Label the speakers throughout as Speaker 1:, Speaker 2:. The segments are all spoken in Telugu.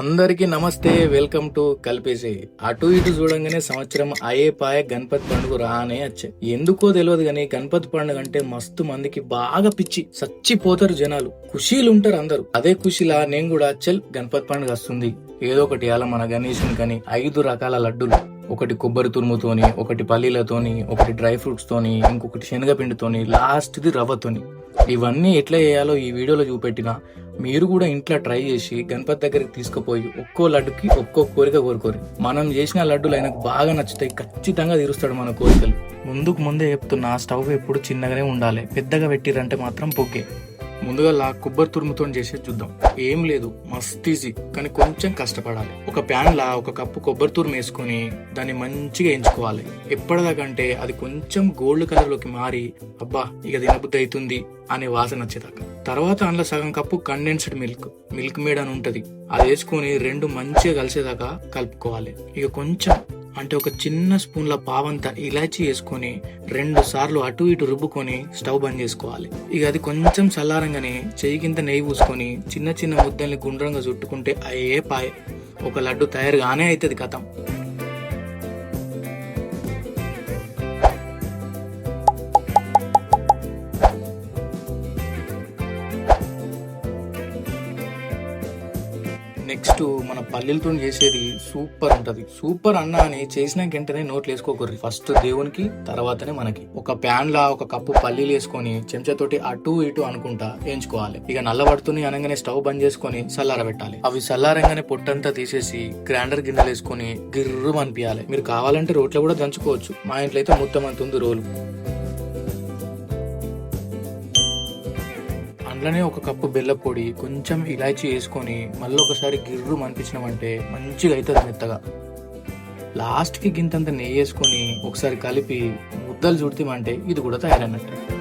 Speaker 1: అందరికీ నమస్తే వెల్కమ్ టు కల్పేసి అటు ఇటు చూడంగానే సంవత్సరం అయ్యే పాయ గణపతి పండుగ రానే వచ్చే. ఎందుకో తెలియదు కానీ గణపతి పండుగ అంటే మస్తు మందికి బాగా పిచ్చి. చచ్చిపోతారు జనాలు. ఖుషీలు ఉంటారు అందరు. అదే ఖుషిలా నేను కూడా అచ్చల్ గణపతి పండుగ వస్తుంది. ఏదో ఒకటి అలా మన గణేశుని కానీ ఐదు రకాల లడ్డులు. ఒకటి కొబ్బరి తురుముతోని ఒకటి పల్లీలతోని ఒకటి డ్రై ఫ్రూట్స్ తోని ఇంకొకటి శనగపిండితోని లాస్ట్ది రవ్వతోని. ఇవన్నీ ఎట్లా చేయాలో ఈ వీడియోలో చూపెట్టిన మీరు కూడా ఇంట్లో ట్రై చేసి గణపతి దగ్గరికి తీసుకుపోయి ఒక్కో లడ్డుకి ఒక్కో కోరిక కోరుకోరు. మనం చేసిన లడ్డులు ఆయనకు బాగా నచ్చుతాయి ఖచ్చితంగా తీరుస్తాడు మన కోరికలు. ముందుకు ముందే చెప్తున్నా స్టవ్ ఎప్పుడు చిన్నగానే ఉండాలి. పెద్దగా పెట్టిరంటే మాత్రం పొగ్గే ముందుగా లా కొబ్బరి తురుముతో చేసేది చూద్దాం. ఏం లేదు మస్త్ ఈజీ కానీ కొంచెం కష్టపడాలి. ఒక ప్యాన్ లా ఒక కప్పు కొబ్బరి తురుము వేసుకొని దాన్ని మంచిగా ఎంచుకోవాలి. ఎప్పటిదాకంటే అది కొంచెం గోల్డ్ కలర్లోకి మారి అబ్బా ఇక తినబుద్ధి అవుతుంది అనే వాసన వచ్చేదాకా. తర్వాత అందులో సగం cup condensed milk Milkmaid అని ఉంటుంది. అది వేసుకొని రెండు మంచిగా కలిసేదాకా కలుపుకోవాలి. ఇక కొంచెం అంటే ఒక చిన్న స్పూన్ల పావంత ఇలాచీ వేసుకొని రెండు సార్లు అటు ఇటు రుబ్బుకొని స్టవ్ బంద్ చేసుకోవాలి. ఇక అది కొంచెం చల్లారంగానే చెయ్యి కింద నెయ్యి పూసుకొని చిన్న చిన్న ముద్దల్ని గుండ్రంగా చుట్టుకుంటే అయ్యే పాయే. ఒక లడ్డు తయారుగానే అవుతుంది కథం. నెక్స్ట్ మన పల్లెలతో చేసేది సూపర్ ఉంటది. సూపర్ అన్న అని చేసిన వెంటనే నోట్లు వేసుకోకర్రి ఫస్ట్ దేవునికి తర్వాతనే మనకి. ఒక ప్యాన్ లా ఒక కప్పు పల్లీలు వేసుకొని చెంచాతోటి అటు ఇటు అనుకుంటా వేయించుకోవాలి. ఇక నల్లబడుతుంది అనగానే స్టవ్ బంద్ చేసుకొని సల్లార పెట్టాలి. అవి సల్లారంగానే పొట్టంతా తీసేసి గ్రైండర్ గిన్నెలు వేసుకొని గిర్రు అనిపించాలి మీరు కావాలంటే రోట్లో కూడా దంచుకోవచ్చు. మా ఇంట్లో అయితే మొత్తం అంత ఉంది రోలు. అందులోనే ఒక కప్పు బెల్ల పొడి కొంచెం ఇలాచి వేసుకొని మళ్ళీ ఒకసారి గిర్రు అనిపించినామంటే మంచిగా అవుతుంది మెత్తగా. లాస్ట్కి గింతంత నెయ్యి వేసుకొని ఒకసారి కలిపి ముద్దలు చుడితేమంటే ఇది కూడా తయారన్నట్టు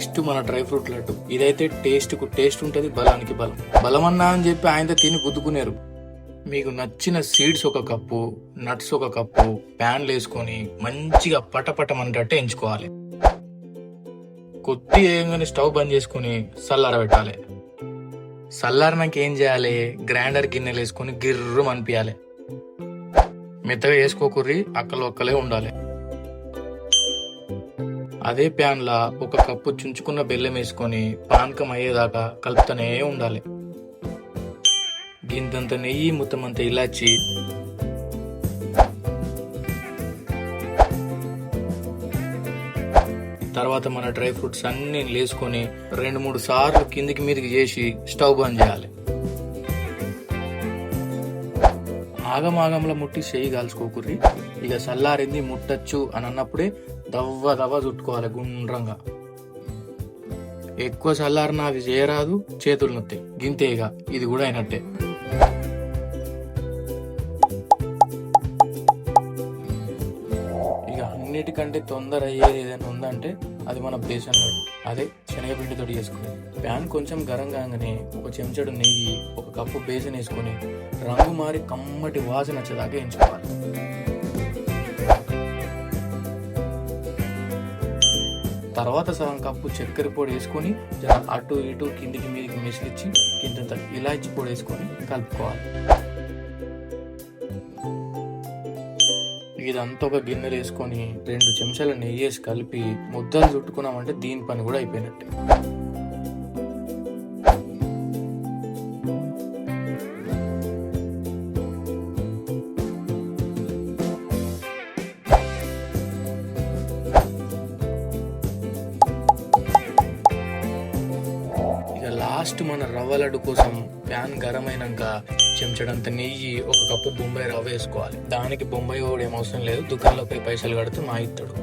Speaker 1: నెక్స్ట్ మన డ్రై ఫ్రూట్ లడ్డు. ఇదైతే టేస్ట్కు టేస్ట్ ఉంటది బలానికి బలం. బలమన్నా అని చెప్పి ఆయనతో తిని గుద్దుకునేరు. మీకు నచ్చిన సీడ్స్ ఒక కప్పు నట్స్ ఒక కప్పు ప్యాన్లు వేసుకొని మంచిగా పటపటమన్నట్టు ఎంచుకోవాలి. కొద్ది వేయంగానే స్టవ్ బంద్ చేసుకొని చల్లార పెట్టాలి. చల్లారినాక ఏం చేయాలి? గ్రైండర్ గిన్నెలు వేసుకొని గిర్రు అనిపించాలి మెత్తగా వేసుకోకుర్రి అక్కలు ఒక్కలే ఉండాలి. అదే ప్యాన్లా ఒక కప్పు చుంచుకున్న బెల్లం వేసుకొని పానకం అయ్యేదాకా కలుపుతూనే ఉండాలి. గింతంత నెయ్యి ముత్తమంత ఇలాచి. తర్వాత మన డ్రై ఫ్రూట్స్ అన్ని వేసుకొని రెండు మూడు సార్లు కిందికి మీదకి చేసి స్టవ్ బంద్ చేయాలి. ఆగమాగంలో ముట్టి చెయ్యి కాల్చుకోకుర్రి. ఇక చల్లారింది ముట్టచ్చు అని అన్నప్పుడే దవ్వ దవ్వ చుట్టుకోవాలి గుండ్రంగా. ఎక్కువ చల్లారిన అది చేయరాదు చేతులు నొత్తాయి గింతే ఇక ఇది కూడా అయినట్టే. ఇక అన్నిటికంటే తొందర అయ్యేది ఏదైనా ఉందంటే అది మన బేసన్ లడ్డు అదే శనగపిండితో చేసుకునేది ప్యాన్ కొంచెం గరం కాగానే ఒక చెంచాడు నెయ్యి ఒక కప్పు బేసన్ వేసుకొని రంగు మారి కమ్మటి వాసన వచ్చేదాకా ఎంచుకోవాలి. తర్వాత సగం కప్పు చక్కెర పొడి వేసుకొని అటు ఇటు కిందికి మీదకి మిసిలిచ్చి కింద ఇలాచి పొడి వేసుకొని కలుపుకోవాలి. ఇదంతా ఒక గిన్నెలు వేసుకొని రెండు చెంచాల నెయ్యి వేసి కలిపి ముద్దలు చుట్టుకున్నామంటే దీని పని కూడా అయిపోయినట్టే. లాస్ట్ మన రవ్వ లడ్డు కోసం ప్యాన్ గరం అయినాక చెంచడంత నెయ్యి ఒక కప్పు బొంబాయి రవ్వ వేసుకోవాలి. దానికి బొంబాయి కూడా ఏం అవసరం లేదు. దుకాణంలో పోయి పైసలు కడితే మా ఇస్తాడు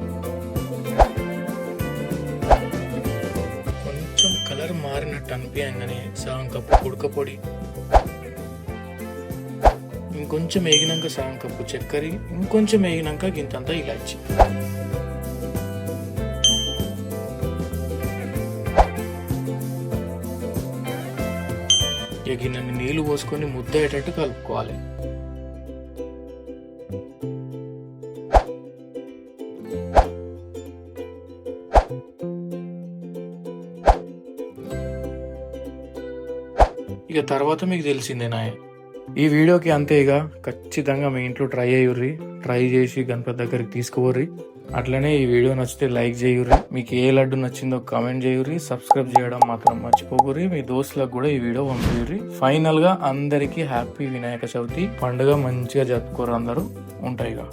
Speaker 1: కొంచెం కలర్ మారినట్టు అనిపించగానే సగం కప్పు ఉడక పొడి ఇంకొంచెం వేగినాక సగం కప్పు చక్కెర ఇంకొంచెం వేగినాక గింతంతా ఇలాచి. ఇక గిన్నెని నీళ్ళు పోసుకొని ముద్ద అయ్యేటట్టు కలుపుకోవాలి. ఇక తర్వాత మీకు తెలిసిందే నాయ ఈ వీడియోకి అంతే ఇక. ఖచ్చితంగా మీ ఇంట్లో ట్రై అయ్యుర్రి ట్రై చేసి గణపతి దగ్గరికి తీసుకోర్రి అట్లనే ఈ వీడియో నచ్చితే లైక్ చేయుర్రి. మీకు ఏ లడ్డు నచ్చిందో కామెంట్ చేయుర్రి. సబ్స్క్రైబ్ చేయడం మాత్రం మర్చిపోకుర్రి. మీ దోస్తులకు కూడా ఈ వీడియో పంపిర్రి ఫైనల్గా అందరికీ హ్యాపీ వినాయక చవితి. పండుగ మంచిగా జరుపుకోరు అందరూ. ఉంటాయిగా.